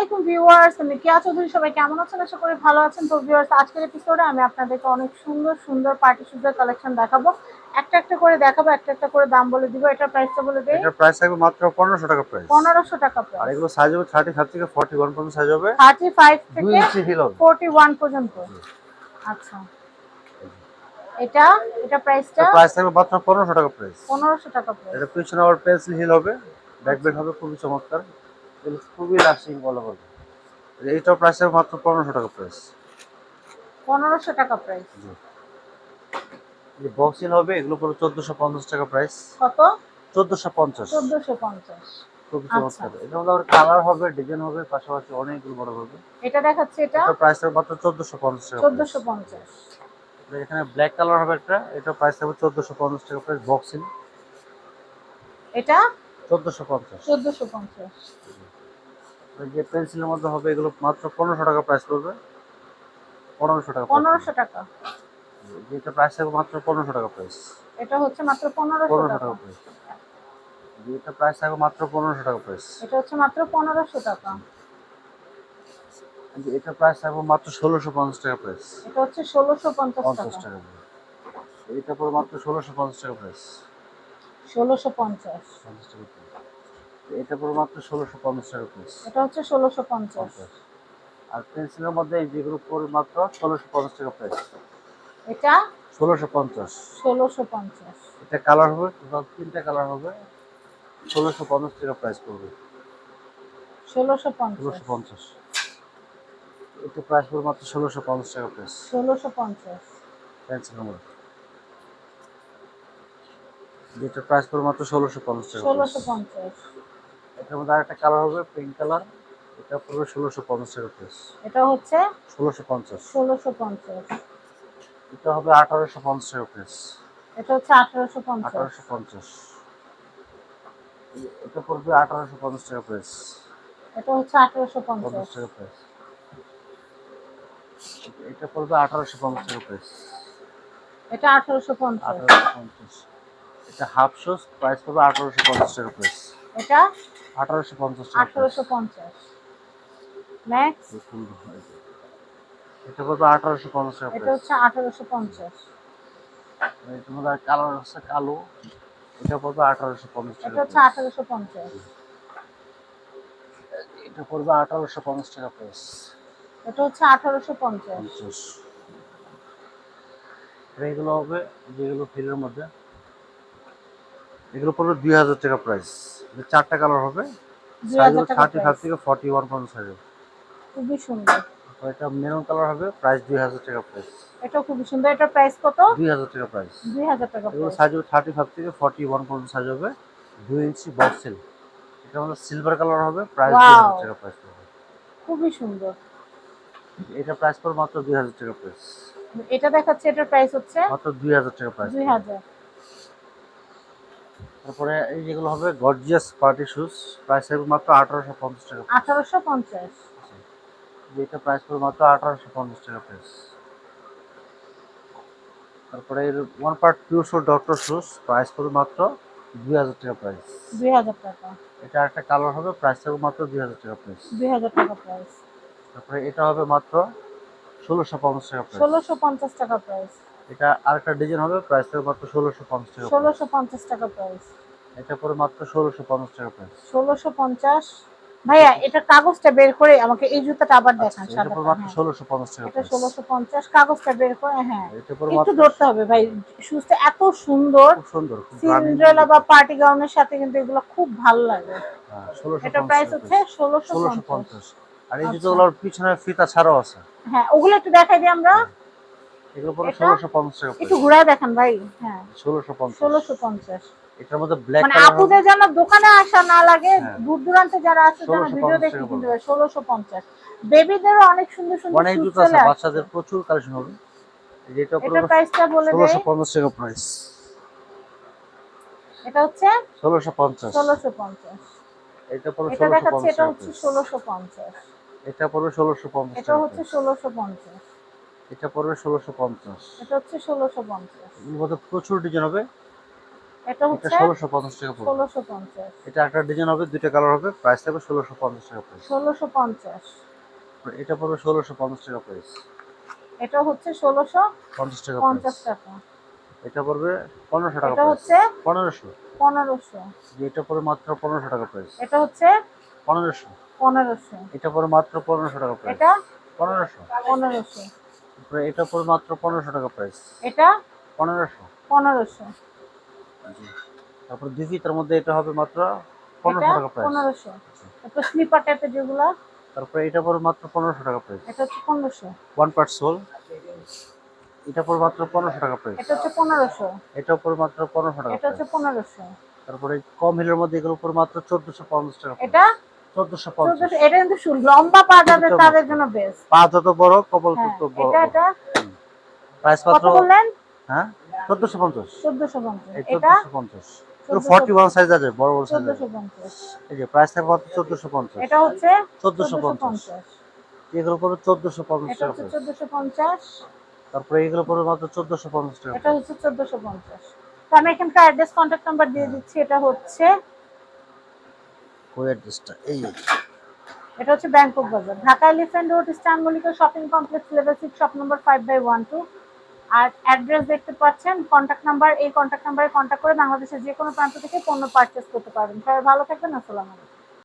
আলাইকুম ভিউয়ার্স আমি কেয়া চৌধুরী সবাই কেমন আছেন? আশা করি ভালো আছেন। তো ভিউয়ার্স আজকের এপিসোডে আমি আপনাদেরকে অনেক সুন্দর সুন্দর পার্টি কালেকশন দেখাবো। একটা একটা করে দেখাবো একটা একটা করে দাম বলে দিব। এটার প্রাইসটা বলে দেই। এটার প্রাইস থাকবে মাত্র পনেরোশো টাকা প্রাইস পনেরোশো টাকা আর এগুলো সাইজ হবে থার্টি ফাইভ থেকে ফর্টি ওয়ান পর্যন্ত সাইজ হবে। থার্টি ফাইভ দুই থেকে ইঞ্চি হিল হবে। ফোরটি ওয়ান পর্যন্ত আচ্ছা। এটা এটা প্রাইসটা প্রাইস থাকবে মাত্র পনেরোশো টাকা প্রাইস পনেরোশো টাকা প্রাইস এটা পিছনে আবার পেন্সিল হিল হবে। ব্যাক বেল্ট হবে খুবই চমৎকার। খুবই লাস্টিং বলা বলব এইটার প্রাইস মাত্র পনেরোশো টাকা প্রাইস পনেরোশো টাকা প্রাইস যে বক্স হবে এগুলো পুরো চোদ্দোশো পঞ্চাশ টাকা প্রাইস কত? চোদ্দোশো পঞ্চাশ। চোদ্দোশো পঞ্চাশ। খুবই আচ্ছা। চমৎকার। এটা আবার কালার হবে ডিজাইন হবে পাশাপাশি অনেকগুলো বড় হবে। এটা দেখাচ্ছে এটা। প্রাইস মাত্র চোদ্দোশো পঞ্চাশ টাকা price। চোদ্দোশো পঞ্চাশ। এখানে ব্ল্যাক কালার হবে একটা এটা প্রাইস থাকবে চোদ্দোশো পঞ্চাশ টাকা প্রাইস বক্সিং এটা? চোদ্দোশো পঞ্চাশ। চোদ্দোশো পঞ্চাশ। যে পেন্সিলের মধ্যে হবে এগুলো মাত্র পনেরোশো টাকা প্রাইস পড়বে। পনেরোশো টাকা পনেরোশো টাকা। যেটা প্রাইস থাকবে মাত্র পনেরোশো টাকা প্রাইস এটা হচ্ছে মাত্র পনেরোশো টাকা। প্রাইস যেটা প্রাইস থাকবে মাত্র পনেরোশো টাকা প্রাইস এটা হচ্ছে মাত্র পনেরোশো টাকা। এটা প্রাইস থাকবে মাত্র ষোলোশো পঞ্চাশ টাকা প্রাইস এটা হচ্ছে ষোলোশো পঞ্চাশ টাকা। এটা পড়বে মাত্র ষোলোশো পঞ্চাশ টাকা প্রাইস ষোলোশো পঞ্চাশ। পঞ্চাশ টাকা। এটা পড়বে মাত্র ষোলোশো পঞ্চাশ টাকা প্রাইস এটা হচ্ছে ষোলোশো পঞ্চাশ। আর পেন্সিলের মধ্যে এই যেগুলো পড়বে মাত্র ষোলোশো পঞ্চাশ টাকা প্রাইস এটা ষোলোশো পঞ্চাশ। ষোলোশো পঞ্চাশ। এটা কালার হবে তিনটা কালার হবে। ষোলোশো পঞ্চাশ টাকা প্রাইস পড়বে। ষোলোশো পঞ্চাশ। এটা প্রাইস পড়বে মাত্র ষোলোশো পঞ্চাশ টাকা প্রাইস ষোলোশো পঞ্চাশ। পেন্সিলের মধ্যে যেটা প্রাইস পড়বে মাত্র ষোলোশো পঞ্চাশ টাকা ষোলোশো। পঞ্চাশ। এটার মধ্যে আরেকটা কালার হবে পিঙ্ক কালার এটা পড়বে ষোলোশো পঞ্চাশ টাকা প্রাইস এটা হচ্ছে ষোলোশো পঞ্চাশ। ষোলোশো পঞ্চাশ। এটা হবে আঠারোশো পঞ্চাশ টাকা প্রাইস এটা হচ্ছে আঠারোশো পঞ্চাশ। আঠারোশো পঞ্চাশ। এটা পড়বে আঠারোশো পঞ্চাশ টাকা প্রাইস এটা হচ্ছে আঠারোশো পঞ্চাশ। পঞ্চাশ টাকা প্রাইস এটা পড়বে আঠারোশো পঞ্চাশ টাকা প্রাইস এটা আঠারোশো পঞ্চাশ। আঠারোশো পঞ্চাশ। এটা হাফ শোস প্রাইস পড়বে আঠারোশো পঞ্চাশ টাকা প্রাইস এটা আঠারোশো পঞ্চাশ আঠারোশো পঞ্চাশ। ম্যাক্স এটা পড়বে আঠারোশো পঞ্চাশ এটা হচ্ছে আঠারোশো পঞ্চাশ। মধ্যে কালার আছে কালো। এটা পড়বে আঠারোশো পঞ্চাশ এটা হচ্ছে। আঠারোশো পঞ্চাশ। এটা পড়বে আঠারোশো পঞ্চাশ টাকা প্রাইস এটা হচ্ছে আঠারোশো পঞ্চাশ। এগুলো হবে যেগুলো ফিলের মধ্যে। এগুলো পড়বে দুই হাজার টাকা প্রাইস চারটা কালার হবে। থার্টি ফাইভ থেকে ফর্টি ওয়ান পর্যন্ত সাইজ খুবই সুন্দর। এটা মেরুন কালার হবে প্রাইস দুই হাজার টাকা প্রাইস এটা খুবই সুন্দর। এটার প্রাইস কত? দুই হাজার টাকা প্রাইস দুই হাজার টাকা এগুলো সাইজ হবে থার্টি ফাইভ থেকে ফর্টি ওয়ান পর্যন্ত সাইজ হবে। দুই ইঞ্চি বক্স সেল এটা আমাদের সিলভার কালার হবে প্রাইস দুই হাজার টাকা প্রাইস পড়বে খুবই সুন্দর। এটা প্রাইস মাত্র দুই হাজার টাকা প্রাইস এটা দেখাচ্ছে এটার প্রাইস হচ্ছে? মাত্র দুই হাজার টাকা প্রাইস দুই হাজার। তারপরে এই যেগুলো হবে গর্জিয়াস পার্টি শুজ প্রাইস হবে মাত্র আঠারোশো পঞ্চাশ টাকা আঠারোশো পঞ্চাশ। যেটা প্রাইস পড়বে মাত্র আঠারোশো পঞ্চাশ টাকা প্রাইস তারপরে এর one part pure show doctor shoes price পড়বে মাত্র দুই হাজার টাকা প্রাইস দুই হাজার টাকা। এটা একটা কালার হবে প্রাইস থাকবে মাত্র দুই হাজার টাকা প্রাইস দুই হাজার টাকা প্রাইস তারপরে এটা হবে মাত্র ষোলোশো পঞ্চাশ টাকা প্রাইস ষোলোশো পঞ্চাশ টাকা প্রাইস এটা আরেকটা ডিজাইন হবে প্রাইস থাকবে মাত্র ষোলোশো পঞ্চাশ টাকা price। ষোলোশো পঞ্চাশ টাকা প্রাইস এটা পরে মাত্র ষোলোশো পঞ্চাশ টাকা প্রাইস ষোলোশো পঞ্চাশ। ভাইয়া এটা কাগজটা বের করে আমাকে এই জুতাটা আবার দেখান এটা পরে মাত্র হ্যাঁ। ষোলোশো পঞ্চাশ টাকা এটা price। ষোলোশো পঞ্চাশ কাগজটা বের করে হ্যাঁ। এটা পরে একটু মাত্র ধরতে হবে ভাই শুজটা এত সুন্দর। খুব সুন্দর সিন্ড্রেলা বা পার্টি গাউনের সাথে কিন্তু এগুলো খুব ভালো লাগে। হ্যাঁ, 1650 এটা প্রাইস হচ্ছে price। ষোলোশো ষোলোশো পঞ্চাশ। পঞ্চাশ আর এই আচ্ছা। জুতোগুলোর পিছনে ফিতা ছাড়াও আছে। হ্যাঁ ওগুলো একটু দেখাই দিই আমরা। এগুলো পুরো বাচ্চাদের প্রচুর কালেকশন হবে। এটা এটা হচ্ছে 1650 পঞ্চাশ। এটা এটা হচ্ছে এটা পড়বে ষোলোশো পঞ্চাশ। এটা হচ্ছে ষোলোশো পঞ্চাশ। এর মধ্যে প্রচুর ডিজাইন হবে। এটা এটা হচ্ছে ষোলোশো পঞ্চাশ টাকা পড়বে। ষোলোশো পঞ্চাশ। এটা একটা ডিজাইন হবে দুইটা কালার হবে প্রাইস থাকবে ষোলোশো পঞ্চাশ টাকা প্রাইস ষোলোশো পঞ্চাশ। এটা পড়বে ষোলোশো পঞ্চাশ টাকা প্রাইস এটা হচ্ছে ষোলোশো পঞ্চাশ টাকা পঞ্চাশ প্রাইস টাকা। এটা পড়বে পনেরোশো টাকা এটা হচ্ছে পনেরোশো। পনেরোশো। এটা পড়বে মাত্র পনেরোশো টাকা প্রাইস এটা হচ্ছে পনেরোশো। পনেরোশো। এটা পড়বে মাত্র পনেরোশো টাকা প্রাইস এটা পনেরোশো। পনেরোশো। তারপরে এটা পড়বে মাত্র পনেরোশো টাকা প্রাইস এটা? পনেরোশো। পনেরোশো। তারপর দুই ফিতার মধ্যে এটা হবে মাত্র পনেরোশো এটা টাকা প্রাইস পনেরোশো। তারপর স্লিপার টাইপের যেগুলো। তারপরে এটা পড়বে মাত্র পনেরোশো টাকা প্রাইস এটা হচ্ছে পনেরোশো। ওয়ান পার্ট সোল এটা পড়বে মাত্র পনেরোশো টাকা প্রাইস এটা হচ্ছে পনেরোশো। এটা পড়বে মাত্র পনেরোশো টাকা এটা হচ্ছে প্রাইস পনেরোশো। তারপরে কম হিলের মধ্যে এগুলো উপর মাত্র চোদ্দশো পঞ্চাশ টাকা এটা? চোদ্দশো পঞ্চাশ। চোদ্দশো এটা কিন্তু লম্বা পা যাদের চোদ্দশো। তাদের জন্য বেস্ট পা যত বড় কপাল হ্যাঁ তত বড়। এটা এটা। প্রাইস কত বললেন? হ্যাঁ? চোদ্দশো পঞ্চাশ। চোদ্দশো পঞ্চাশ। এই এটা? চোদ্দশো পঞ্চাশ। ফর্টি ওয়ান সাইজ আছে বড় বড় সাইজ চোদ্দশো আছে পঞ্চাশ। এই যে প্রাইস থাকবে মাত্র চোদ্দশো পঞ্চাশ। এটা হচ্ছে চোদ্দশো চোদ্দশো পঞ্চাশ। পঞ্চাশ এগুলো পড়বে চোদ্দশো পঞ্চাশ এটা টাকা হচ্ছে price। চোদ্দশো পঞ্চাশ। তারপরে এগুলো পড়বে মাত্র চোদ্দশো পঞ্চাশ টাকা এটা হচ্ছে চোদ্দশো পঞ্চাশ। তো আমি এখানকার অ্যাড্রেস নাম্বার দিয়ে দিচ্ছি এটা হচ্ছে এটা হচ্ছে road shopping complex shop number five by one two R address দেখতে পাচ্ছেন নাম্বার এই কন্ট্যাক্ট নাম্বারে করে বাংলাদেশের যে কোনো প্রান্ত থেকে পণ্য পারচেস করতে পারবেন। সবাই ভালো থাকবেন, আসসালামু আলাইকুম।